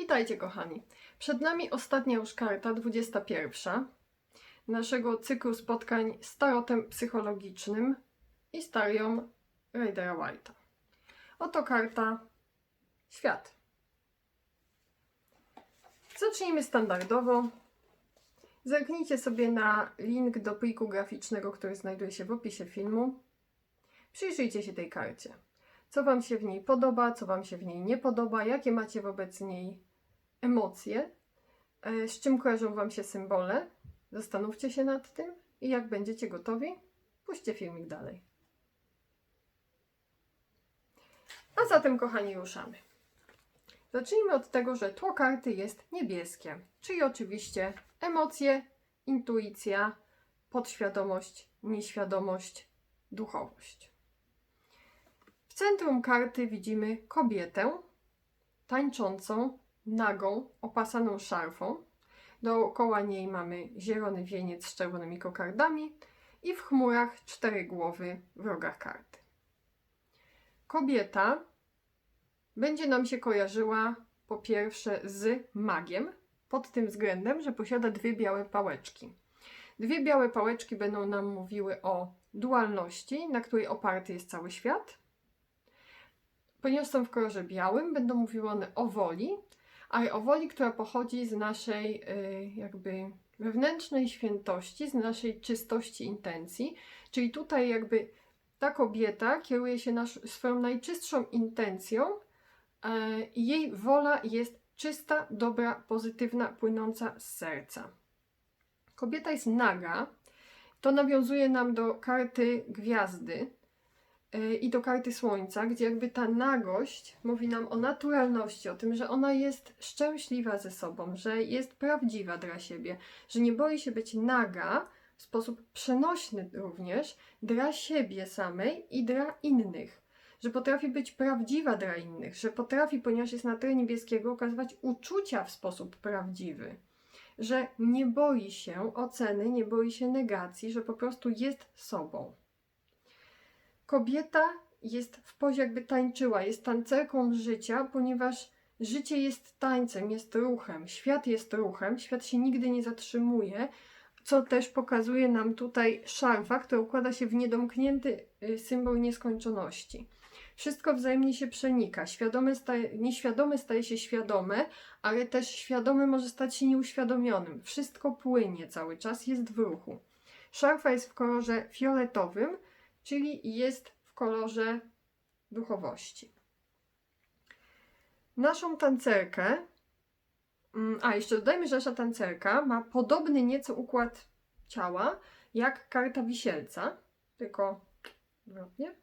Witajcie kochani. Przed nami ostatnia już karta, 21 naszego cyklu spotkań z tarotem psychologicznym i starią Raidera White'a. Oto karta Świat. Zacznijmy standardowo. Zerknijcie sobie na link do pliku graficznego, który znajduje się w opisie filmu. Przyjrzyjcie się tej karcie. Co Wam się w niej podoba, co Wam się w niej nie podoba, jakie macie wobec niej emocje, e, z czym kojarzą Wam się symbole. Zastanówcie się nad tym i jak będziecie gotowi, puśćcie filmik dalej. A zatem, kochani, ruszamy. Zacznijmy od tego, że tło karty jest niebieskie, czyli oczywiście emocje, intuicja, podświadomość, nieświadomość, duchowość. W centrum karty widzimy kobietę tańczącą, nagą, opasaną szarfą. Dookoła niej mamy zielony wieniec z czerwonymi kokardami i w chmurach cztery głowy w rogach karty. Kobieta będzie nam się kojarzyła po pierwsze z magiem, pod tym względem, że posiada dwie białe pałeczki. Dwie białe pałeczki będą nam mówiły o dualności, na której oparty jest cały świat. Ponieważ są w kolorze białym, będą mówiły one o woli, ale o woli, która pochodzi z naszej y, jakby wewnętrznej świętości, z naszej czystości intencji. Czyli tutaj jakby ta kobieta kieruje się nasz, swoją najczystszą intencją e, i jej wola jest czysta, dobra, pozytywna, płynąca z serca. Kobieta jest naga. To nawiązuje nam do karty gwiazdy, i do karty Słońca, gdzie jakby ta nagość mówi nam o naturalności, o tym, że ona jest szczęśliwa ze sobą, że jest prawdziwa dla siebie, że nie boi się być naga w sposób przenośny również dla siebie samej i dla innych. Że potrafi być prawdziwa dla innych, że potrafi, ponieważ jest na tle niebieskiego, okazywać uczucia w sposób prawdziwy że nie boi się oceny, nie boi się negacji, że po prostu jest sobą. Kobieta jest w pozie jakby tańczyła, jest tancerką życia, ponieważ życie jest tańcem, jest ruchem, świat jest ruchem, świat się nigdy nie zatrzymuje, co też pokazuje nam tutaj szarfa, która układa się w niedomknięty y, symbol nieskończoności. Wszystko wzajemnie się przenika. Świadome staje, nieświadome staje się świadome, ale też świadome może stać się nieuświadomionym. Wszystko płynie cały czas, jest w ruchu. Szarfa jest w kolorze fioletowym, czyli jest w kolorze duchowości. Naszą tancerkę, mm, a jeszcze dodajmy, że nasza tancerka ma podobny nieco układ ciała jak karta wisielca, tylko odwrotnie.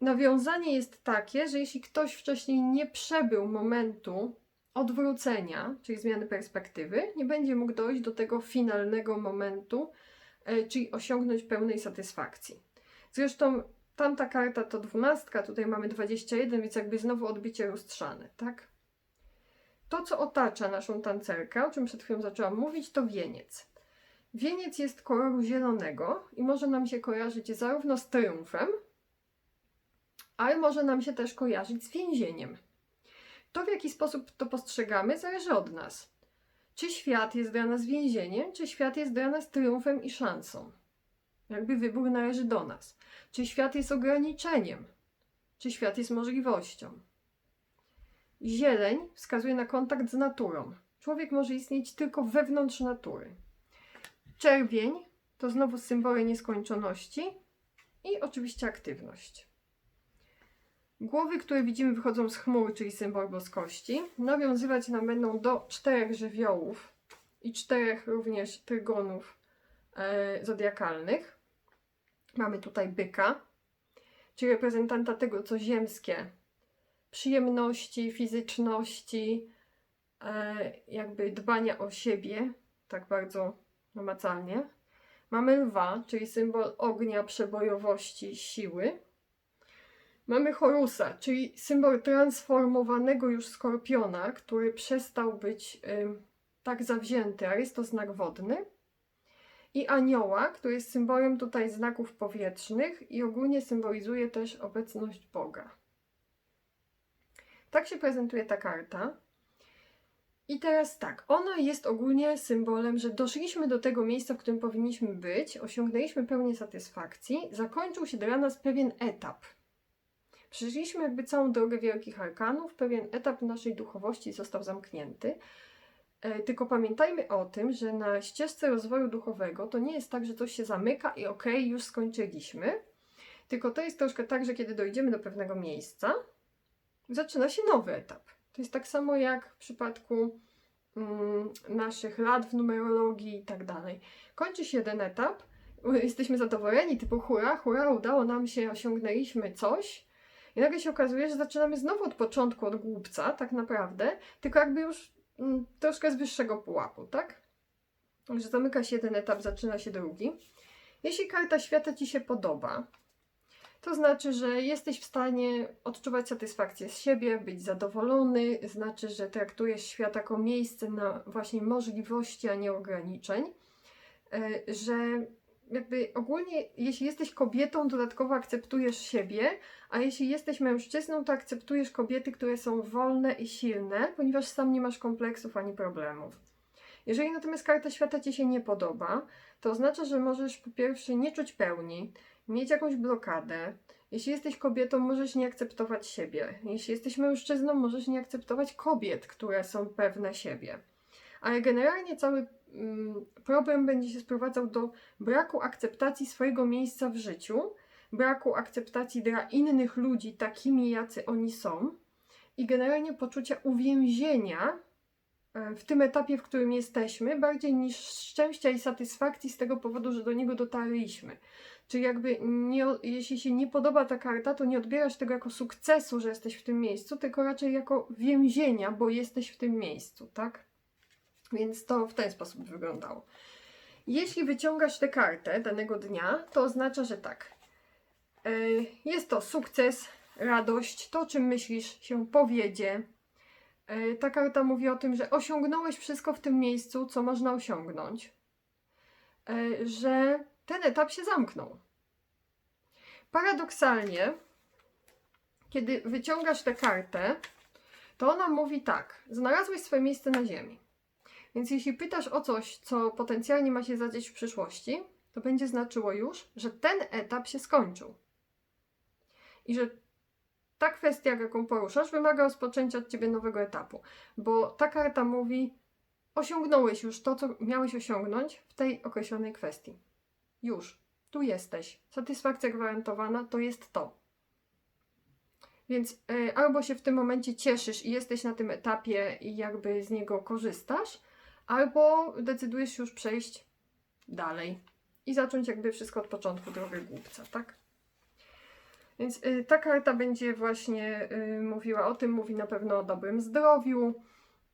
Nawiązanie jest takie, że jeśli ktoś wcześniej nie przebył momentu odwrócenia, czyli zmiany perspektywy, nie będzie mógł dojść do tego finalnego momentu, czyli osiągnąć pełnej satysfakcji. Zresztą tamta karta to dwunastka, tutaj mamy 21, więc jakby znowu odbicie lustrzane, tak? To, co otacza naszą tancerkę, o czym przed chwilą zaczęłam mówić, to wieniec. Wieniec jest koloru zielonego i może nam się kojarzyć zarówno z triumfem, ale może nam się też kojarzyć z więzieniem. To, w jaki sposób to postrzegamy, zależy od nas. Czy świat jest dla nas więzieniem, czy świat jest dla nas triumfem i szansą? Jakby wybór należy do nas. Czy świat jest ograniczeniem, czy świat jest możliwością? Zieleń wskazuje na kontakt z naturą. Człowiek może istnieć tylko wewnątrz natury. Czerwień to znowu symbole nieskończoności i oczywiście aktywność. Głowy, które widzimy, wychodzą z chmur, czyli symbol boskości. Nawiązywać nam będą do czterech żywiołów i czterech również trygonów e, zodiakalnych. Mamy tutaj byka, czyli reprezentanta tego, co ziemskie, przyjemności, fizyczności, e, jakby dbania o siebie, tak bardzo namacalnie. Mamy lwa, czyli symbol ognia, przebojowości, siły. Mamy Horusa, czyli symbol transformowanego już skorpiona, który przestał być ym, tak zawzięty, a jest to znak wodny. I anioła, który jest symbolem tutaj znaków powietrznych i ogólnie symbolizuje też obecność Boga. Tak się prezentuje ta karta. I teraz tak, ona jest ogólnie symbolem, że doszliśmy do tego miejsca, w którym powinniśmy być, osiągnęliśmy pełnię satysfakcji, zakończył się dla nas pewien etap. Przeszliśmy jakby całą drogę wielkich arkanów, pewien etap naszej duchowości został zamknięty. E, Tylko pamiętajmy o tym, że na ścieżce rozwoju duchowego to nie jest tak, że coś się zamyka i okej, już skończyliśmy. Tylko to jest troszkę tak, że kiedy dojdziemy do pewnego miejsca, zaczyna się nowy etap. To jest tak samo jak w przypadku mm, naszych lat w numerologii i tak dalej. Kończy się jeden etap, jesteśmy zadowoleni, typu hura, hura, udało nam się, osiągnęliśmy coś. I nagle się okazuje, że zaczynamy znowu od początku, od głupca, tak naprawdę, tylko jakby już mm, troszkę z wyższego pułapu, tak? Że zamyka się jeden etap, zaczyna się drugi. Jeśli karta świata Ci się podoba, to znaczy, że jesteś w stanie odczuwać satysfakcję z siebie, być zadowolony, znaczy, że traktujesz świat jako miejsce na właśnie możliwości, a nie ograniczeń, E, że jakby ogólnie, jeśli jesteś kobietą, dodatkowo akceptujesz siebie, a jeśli jesteś mężczyzną, to akceptujesz kobiety, które są wolne i silne, ponieważ sam nie masz kompleksów ani problemów. Jeżeli natomiast karta świata Ci się nie podoba, to oznacza, że możesz po pierwsze nie czuć pełni, mieć jakąś blokadę. Jeśli jesteś kobietą, możesz nie akceptować siebie. Jeśli jesteś mężczyzną, możesz nie akceptować kobiet, które są pewne siebie. Ale generalnie cały problem będzie się sprowadzał do braku akceptacji swojego miejsca w życiu, braku akceptacji dla innych ludzi takimi, jacy oni są i generalnie poczucia uwięzienia e, w tym etapie, w którym jesteśmy, bardziej niż szczęścia i satysfakcji z tego powodu, że do niego dotarliśmy. Czyli jakby nie, jeśli się nie podoba ta karta, to nie odbierasz tego jako sukcesu, że jesteś w tym miejscu, tylko raczej jako więzienia, bo jesteś w tym miejscu, tak? Więc to w ten sposób wyglądało. Jeśli wyciągasz tę kartę danego dnia, to oznacza, że tak. e, Jest to sukces, radość, to czym myślisz się powiedzie. E, Ta karta mówi o tym, że osiągnąłeś wszystko w tym miejscu, co można osiągnąć. E, Że ten etap się zamknął. Paradoksalnie, kiedy wyciągasz tę kartę, to ona mówi tak: znalazłeś swoje miejsce na Ziemi. Więc jeśli pytasz o coś, co potencjalnie ma się zadzieć w przyszłości, to będzie znaczyło już, że ten etap się skończył. I że ta kwestia, jaką poruszasz, wymaga rozpoczęcia od ciebie nowego etapu. Bo ta karta mówi, osiągnąłeś już to, co miałeś osiągnąć w tej określonej kwestii. Już, tu jesteś. Satysfakcja gwarantowana to jest to. Więc y, albo się w tym momencie cieszysz i jesteś na tym etapie i jakby z niego korzystasz, albo decydujesz się już przejść dalej i zacząć jakby wszystko od początku drogę głupca, tak? Więc y, ta karta będzie właśnie y, mówiła o tym, mówi na pewno o dobrym zdrowiu,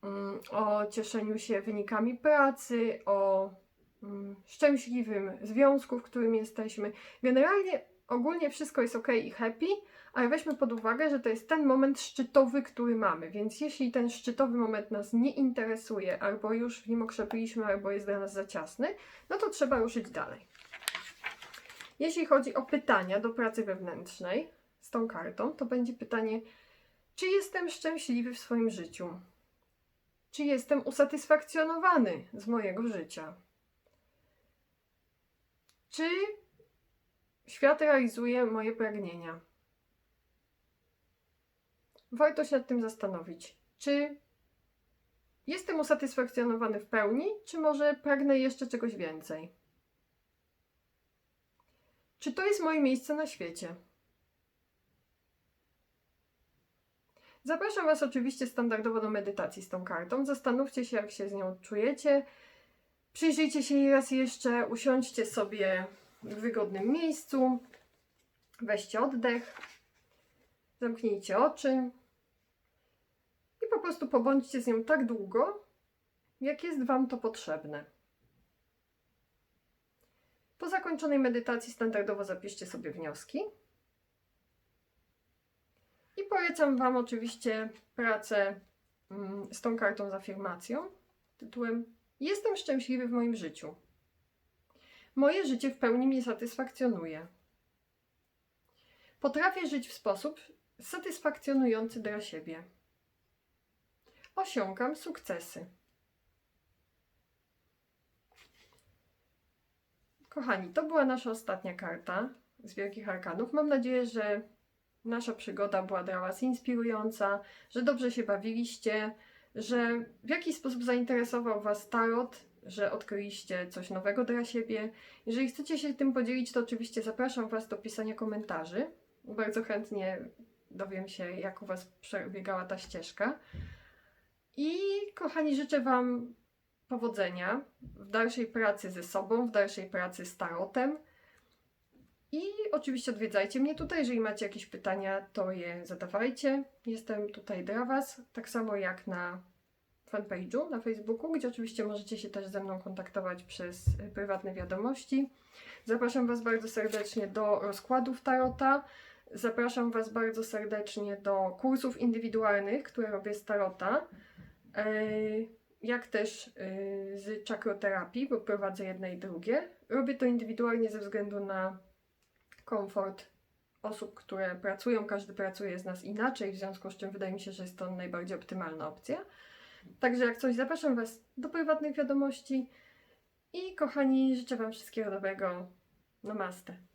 mm, o cieszeniu się wynikami pracy, o mm, szczęśliwym związku, w którym jesteśmy. Generalnie ogólnie wszystko jest ok i happy, ale weźmy pod uwagę, że to jest ten moment szczytowy, który mamy, więc jeśli ten szczytowy moment nas nie interesuje, albo już w nim okrzepiliśmy, albo jest dla nas za ciasny, no to trzeba ruszyć dalej. Jeśli chodzi o pytania do pracy wewnętrznej z tą kartą, to będzie pytanie, czy jestem szczęśliwy w swoim życiu? Czy jestem usatysfakcjonowany z mojego życia? Czy świat realizuje moje pragnienia? Warto się nad tym zastanowić. Czy jestem usatysfakcjonowany w pełni, czy może pragnę jeszcze czegoś więcej? Czy to jest moje miejsce na świecie? Zapraszam Was oczywiście standardowo do medytacji z tą kartą. Zastanówcie się, jak się z nią czujecie. Przyjrzyjcie się jej raz jeszcze, usiądźcie sobie w wygodnym miejscu, weźcie oddech, zamknijcie oczy prostu pobądźcie z nią tak długo, jak jest Wam to potrzebne. Po zakończonej medytacji standardowo zapiszcie sobie wnioski. I polecam Wam oczywiście pracę mm, z tą kartą z afirmacją tytułem Jestem szczęśliwy w moim życiu. Moje życie w pełni mnie satysfakcjonuje. Potrafię żyć w sposób satysfakcjonujący dla siebie. Osiągam sukcesy. Kochani, to była nasza ostatnia karta z Wielkich Arkanów. Mam nadzieję, że nasza przygoda była dla Was inspirująca, że dobrze się bawiliście, że w jakiś sposób zainteresował Was tarot, że odkryliście coś nowego dla siebie. Jeżeli chcecie się tym podzielić, to oczywiście zapraszam Was do pisania komentarzy. Bardzo chętnie dowiem się, jak u Was przebiegała ta ścieżka. I kochani, życzę Wam powodzenia w dalszej pracy ze sobą, w dalszej pracy z tarotem. I oczywiście odwiedzajcie mnie tutaj. Jeżeli macie jakieś pytania, to je zadawajcie. Jestem tutaj dla Was, tak samo jak na fanpage'u na Facebooku, gdzie oczywiście możecie się też ze mną kontaktować przez y, prywatne wiadomości. Zapraszam Was bardzo serdecznie do rozkładów tarota. Zapraszam Was bardzo serdecznie do kursów indywidualnych, które robię z tarota. Ej, jak też y, z czakroterapii, bo prowadzę jedne i drugie. Robię to indywidualnie ze względu na komfort osób, które pracują. Każdy pracuje z nas inaczej, w związku z czym wydaje mi się, że jest to najbardziej optymalna opcja. Także jak coś, zapraszam Was do prywatnych wiadomości i kochani, życzę Wam wszystkiego dobrego. Namaste.